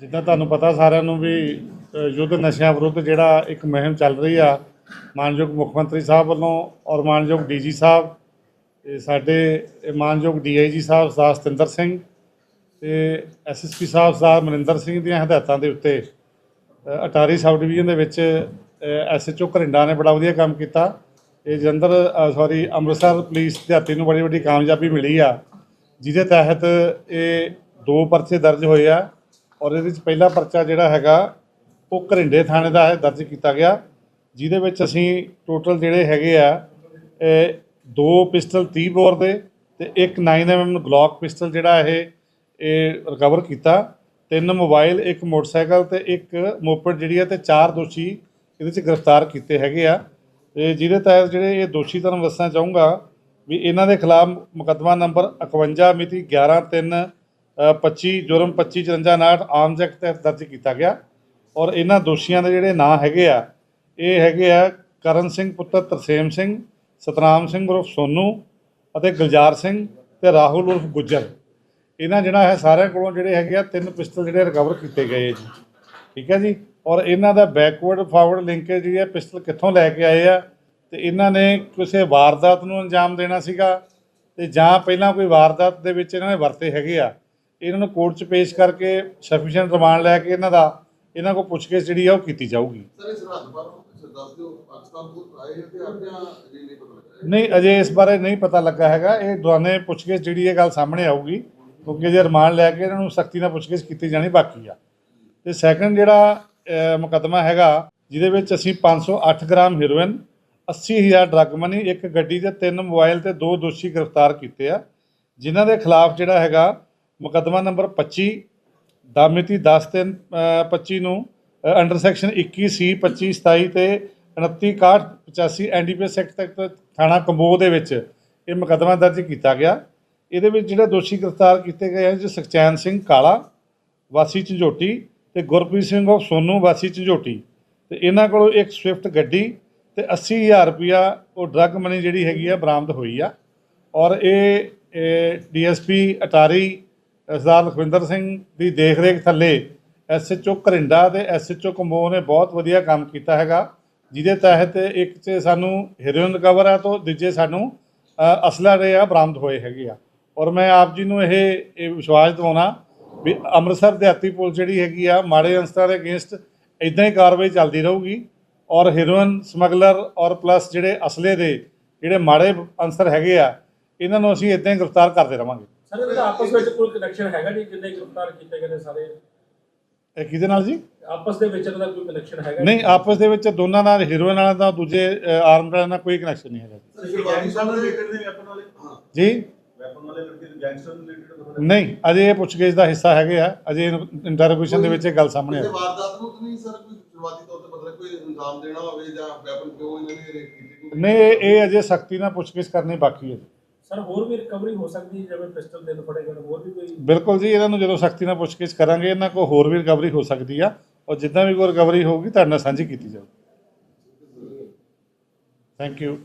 ਜਿੱਦਾਂ ਤੁਹਾਨੂੰ ਪਤਾ ਸਾਰਿਆਂ ਨੂੰ ਵੀ ਯੁੱਧ ਨਸ਼ਿਆਂ ਵਿਰੁੱਧ ਜਿਹੜਾ ਇੱਕ ਮੁਹਿੰਮ ਚੱਲ ਰਹੀ ਆ, ਮਾਨਯੋਗ ਮੁੱਖ ਮੰਤਰੀ ਸਾਹਿਬ ਵੱਲੋਂ ਔਰ ਮਾਨਯੋਗ ਡੀਜੀ ਸਾਹਿਬ, ਤੇ ਸਾਡੇ, ਇਹ ਮਾਨਯੋਗ ਡੀਆਈਜੀ ਸਾਹਿਬ ਸਰਦਾਰ ਸਤਿੰਦਰ ਸਿੰਘ ਤੇ ਐਸਐਸਪੀ ਸਾਹਿਬ ਸਰਦਾਰ ਮਨਿੰਦਰ ਸਿੰਘ ਦੀਆਂ ਹਦਾਇਤਾਂ ਦੇ ਉੱਤੇ ਅਟਾਰੀ ਸਬ ਡਿਵੀਜ਼ਨ ਦੇ ਵਿੱਚ ਐਸਐਚਓ ਘਰਿੰਡਾ ਨੇ ਬੜਾ ਵਧੀਆ ਕੰਮ ਕੀਤਾ। ਇਹ ਜਲੰਧਰ ਸੌਰੀ, ਅੰਮ੍ਰਿਤਸਰ ਪੁਲਿਸ ਦਿਹਾਤੀ ਨੂੰ ਬੜੀ ਵੱਡੀ ਕਾਮਯਾਬੀ ਮਿਲੀ ਆ, ਜਿਹਦੇ ਤਹਿਤ ਇਹ ਦੋ ਪਰਚੇ ਦਰਜ ਹੋਏ ਆ। ਔਰ ਇਹਦੇ ਵਿੱਚ ਪਹਿਲਾ ਪਰਚਾ ਜਿਹੜਾ ਹੈਗਾ, ਉਹ ਘਰਿੰਡੇ ਥਾਣੇ ਦਾ ਹੈ, ਦਰਜ ਕੀਤਾ ਗਿਆ। ਜਿਹਦੇ ਵਿੱਚ ਅਸੀਂ ਟੋਟਲ ਜਿਹੜੇ ਹੈਗੇ ਆ ਦੋ ਪਿਸਟਲ 30 ਬੋਰ ਦੇ ਤੇ ਇੱਕ 9mm ਗਲੌਕ ਪਿਸਟਲ ਜਿਹੜਾ ਇਹ ਇਹ ਰਿਕਵਰ ਕੀਤਾ। ਤਿੰਨ ਮੋਬਾਈਲ ਇੱਕ ਮੋਟਰਸਾਈਕਲ ਤੇ ਇੱਕ ਮੋਪੜ ਜਿਹੜੀ ਹੈ ਤੇ ਚਾਰ ਦੋਸ਼ੀ ਇਹਦੇ ਵਿੱਚ ਗ੍ਰਿਫਤਾਰ ਕੀਤੇ ਹੈਗੇ ਆ। ਤੇ ਜਿਹਦੇ ਤਹਿਤ ਜਿਹੜੇ ਇਹ ਦੋਸ਼ੀ ਤੁਹਾਨੂੰ ਦੱਸਣਾ ਚਾਹੂੰਗਾ ਵੀ ਇਹਨਾਂ ਦੇ ਖਿਲਾਫ ਮੁਕੱਦਮਾ ਨੰਬਰ 51 ਮਿਤੀ 11 3 25 ਜੁਰਮ 25 54 ਆਰਮਸ ਐਕਟ ਤਹਿਤ ਦਰਜ ਕੀਤਾ ਗਿਆ। ਔਰ ਇਹਨਾਂ ਦੋਸ਼ੀਆਂ ਦੇ ਜਿਹੜੇ ਨਾਂ ਹੈਗੇ ਆ, ਇਹ ਹੈਗੇ ਆ ਕਰਨ ਸਿੰਘ ਪੁੱਤਰ ਤਰਸੇਮ ਸਿੰਘ, ਸਤਨਾਮ ਸਿੰਘ ਉਰਫ ਸੋਨੂ ਅਤੇ ਗੁਲਜ਼ਾਰ ਸਿੰਘ ਤੇ ਰਾਹੁਲ ਉਰਫ ਗੁੱਜਰ। ਇਹਨਾਂ ਜਿਹੜਾ ਹੈ ਸਾਰਿਆਂ ਕੋਲੋਂ ਜਿਹੜੇ ਹੈਗੇ ਆ, ਤਿੰਨ ਪਿਸਤਲ ਜਿਹੜੇ ਰਿਕਵਰ ਕੀਤੇ ਗਏ ਜੀ। ਠੀਕ ਹੈ ਜੀ? ਔਰ ਇਹਨਾਂ ਦਾ ਬੈਕਵਰਡ ਫਾਰਵਰਡ ਲਿੰਕੇਜ ਜਿਹੜੀ ਹੈ, ਪਿਸਤਲ ਕਿੱਥੋਂ ਲੈ ਕੇ ਆਏ ਆ? ਤੇ ਇਹਨਾਂ ਨੇ ਕਿਸੇ ਵਾਰਦਾਤ ਨੂੰ ਅੰਜਾਮ ਦੇਣਾ ਸੀਗਾ? ਤੇ ਜਾਂ ਪਹਿਲਾਂ ਕੋਈ ਵਾਰਦਾਤ ਦੇ ਵਿੱਚ ਇਹਨਾਂ ਨੇ ਵਰਤੇ ਹੈਗੇ ਆ? ਇਹਨਾਂ ਨੂੰ ਕੋਰਟ 'ਚ ਪੇਸ਼ ਕਰਕੇ ਸਫੀਸ਼ੀਐਂਟ ਰਿਮਾਂਡ ਲੈ ਕੇ ਇਹਨਾਂ ਦਾ ਇਹਨਾਂ ਕੋਲ ਪੁੱਛਗਿੱਛ ਜਿਹੜੀ ਆ ਉਹ ਕੀਤੀ ਜਾਊਗੀ। ਨਹੀਂ ਅਜੇ ਇਸ ਬਾਰੇ ਨਹੀਂ ਪਤਾ ਲੱਗਾ ਹੈਗਾ। ਇਹ ਦੌਰਾਨੇ ਪੁੱਛਗਿੱਛ ਜਿਹੜੀ ਇਹ ਗੱਲ ਸਾਹਮਣੇ ਆਊਗੀ ਕਿਉਂਕਿ ਜੇ ਰਿਮਾਂਡ ਲੈ ਕੇ ਇਹਨਾਂ ਨੂੰ ਸਖਤੀ ਨਾਲ ਪੁੱਛਗਿੱਛ ਕੀਤੀ ਜਾਣੀ ਬਾਕੀ ਆ। ਤੇ ਸੈਕੰਡ ਜਿਹੜਾ ਮੁਕੱਦਮਾ ਹੈਗਾ ਜਿਹਦੇ ਵਿੱਚ ਅਸੀਂ 508 ਗ੍ਰਾਮ ਹੈਰੋਇਨ 80000 ਡਰੱਗ ਮਨੀ ਇੱਕ ਗੱਡੀ ਤੇ ਤਿੰਨ ਮੋਬਾਈਲ ਤੇ ਦੋ ਦੋਸ਼ੀ ਗ੍ਰਿਫਤਾਰ ਕੀਤੇ ਆ। ਜਿਨ੍ਹਾਂ ਦੇ ਖਿਲਾਫ ਜਿਹੜਾ ਹੈਗਾ ਮੁਕੱਦਮਾ ਨੰਬਰ 25 ਦਾ ਮਿਤੀ 10 ਤਿੰਨ ਅਹ, 25 ਨੂੰ ਅੰਡਰ ਸੈਕਸ਼ਨ 21 ਸੀ 25 27 ਤੇ 29 61 85 ਐਨਡੀਪੀਐਸ ਐਕਟ ਤੱਕ ਥਾਣਾ ਕੰਬੋ ਦੇ ਵਿੱਚ ਇਹ ਮੁਕੱਦਮਾ ਦਰਜ ਕੀਤਾ ਗਿਆ। ਇਹਦੇ ਵਿੱਚ ਜਿਹੜੇ ਦੋਸ਼ੀ ਗ੍ਰਿਫਤਾਰ ਕੀਤੇ ਗਏ ਹਨ ਜੀ ਸੁਖਚੈਨ ਸਿੰਘ ਕਾਲਾ ਵਾਸੀ ਝੰਜੋਟੀ ਤੇ ਗੁਰਪ੍ਰੀਤ ਸਿੰਘ ਉਹ ਸੋਨੂ ਵਾਸੀ ਝੰਜੋਟੀ। ਤੇ ਇਹਨਾਂ ਕੋਲੋਂ ਇੱਕ ਸਵਿਫਟ ਗੱਡੀ ਤੇ 80000 ਰੁਪਇਆ ਉਹ ਡਰੱਗ ਮਨੀ ਜਿਹੜੀ ਹੈਗੀ ਆ ਬਰਾਮਦ ਹੋਈ ਆ। ਔਰ ਇਹ ਡੀਐਸਪੀ ਅਟਾਰੀ ਸਰਦਾਰ ਲਖਵਿੰਦਰ ਸਿੰਘ ਦੀ ਦੇਖਰੇਖ ਥੱਲੇ ਐਸਐਚਓ ਘਰਿੰਡਾ ਤੇ ਐਸਐਚਓ ਕੰਬੋ ਨੇ ਬਹੁਤ ਵਧੀਆ ਕੰਮ ਕੀਤਾ ਹੈਗਾ, ਜਿਹਦੇ ਤਹਿਤ ਇੱਕ 'ਚ ਸਾਨੂੰ ਹੀਰੋਇਨ ਰਿਕਵਰ ਹੈ ਤੋਂ ਦੂਜੇ ਸਾਨੂੰ ਅਸਲਾ ਜਿਹੜੇ ਆ, ਬਰਾਮਦ ਹੋਏ ਹੈਗੇ ਆ। ਔਰ ਮੈਂ ਆਪ ਜੀ ਨੂੰ ਇਹ ਇਹ ਵਿਸ਼ਵਾਸ ਦਿਵਾਉਣਾ ਵੀ ਅੰਮ੍ਰਿਤਸਰ ਦਿਹਾਤੀ ਪੁਲਿਸ ਜਿਹੜੀ ਹੈਗੀ ਆ, ਮਾੜੇ ਅੰਸਰਾਂ ਦੇ ਅਗੇਂਸਟ ਇਦਾਂ ਹੀ ਕਾਰਵਾਈ ਚੱਲਦੀ ਰਹੂਗੀ ਔਰ ਹੀਰੋਇਨ ਸਮਗਲਰ ਔਰ ਪਲੱਸ ਜਿਹੜੇ ਅਸਲੇ ਦੇ, ਜਿਹੜੇ ਮਾੜੇ ਅੰਸਰ ਹੈਗੇ ਆ, ਇਹਨਾਂ ਨੂੰ ਅਸੀਂ ਇਦਾਂ ਹੀ ਗ੍ਰਿਫਤਾਰ ਕਰਦੇ ਰਵਾਂਗੇ। ਸਰ ਇਹਦਾ ਆਪਸ ਵਿੱਚ ਕੋਈ ਕਨੈਕਸ਼ਨ ਹੈਗਾ ਜੀ ਜਿੰਨੇ ਗ੍ਰਿਫਤਾਰ ਕੀਤੇ ਗਏ ਨੇ ਸਾਰੇ? ਇਹ ਕਿਹਦੇ ਨਾਲ ਜੀ? ਆਪਸ ਦੇ ਵਿੱਚ ਇਹਨਾਂ ਦਾ ਕੋਈ ਕਨੈਕਸ਼ਨ ਹੈਗਾ ਨਹੀਂ ਆਪਸ ਦੇ ਵਿੱਚ ਦੋਨਾਂ ਨਾਲ ਹੀਰੋਇਨ ਵਾਲਾ ਦਾ ਦੂਜੇ ਆਰਮ ਵਾਲਿਆਂ ਨਾਲ ਕੋਈ ਕਨੈਕਸ਼ਨ ਨਹੀਂ ਹੈਗਾ ਜੀ। ਸਰ ਸ਼ੁਰੂਆਤੀ ਸਾਹਮਣੇ ਰਿਲੇਟਡ ਦੇ ਵੈਪਨ ਵਾਲੇ? ਹਾਂ। ਜੀ? ਵੈਪਨ ਵਾਲੇ ਲੜਕੇ ਗੈਂਗਸਟਰ ਰਿਲੇਟਡ ਨਹੀਂ ਅਜੇ ਇਹ ਪੁੱਛਗਿੱਛ ਦਾ ਹਿੱਸਾ ਹੈਗੇ ਆ। ਅਜੇ ਇੰਟਰੋਗੇਸ਼ਨ ਦੇ ਵਿੱਚ ਇਹ ਗੱਲ ਸਾਹਮਣੇ ਵਾਰਦਾਤ ਨੂੰ ਤਾਂ ਨਹੀਂ ਸਰ ਕੋਈ ਸ਼ੁਰੂਆਤੀ ਤੌਰ ਤੇ ਮਤਲਬ ਕੋਈ ਇਲਜ਼ਾਮ ਦੇਣਾ ਹੋਵੇ ਜਾਂ ਵੈਪਨ ਕਿਉਂ ਇਹਨਾਂ ਨੇ ਰੇਕ ਕੀਤੀ? ਕੋਈ- ਨਹੀਂ ਇਹ- ਅਜੇ ਸਖਤੀ ਨਾਲ ਪੁੱਛਗਿੱਛ ਕਰਨੀ ਬਾਕੀ ਹੈ। ਸਰ, ਹੋਰ ਵੀ ਰਿਕਵਰੀ ਹੋ ਸਕਦੀ ਹੈ, ਜਿਵੇਂ ਪਿਸਟਲ ਦੇ ਫੜੇ ਗਏ, ਹੋਰ ਵੀ ਕੋਈ ਬਿਲਕੁਲ ਜੀ, ਇਹਨਾਂ ਨੂੰ ਜਦੋਂ ਸਖਤੀ ਨਾਲ ਪੁੱਛਗਿੱਛ ਕਰਾਂਗੇ, ਇਹਨਾਂ ਕੋਲ ਹੋਰ ਵੀ ਰਿਕਵਰੀ ਹੋ ਸਕਦੀ ਆ, ਔਰ ਜਿੱਦਾਂ ਵੀ ਕੋਈ ਰਿਕਵਰੀ ਹੋਊਗੀ, ਤੁਹਾਡੇ ਨਾਲ ਸਾਂਝੀ ਕੀਤੀ ਜਾਊਗੀ। Thank you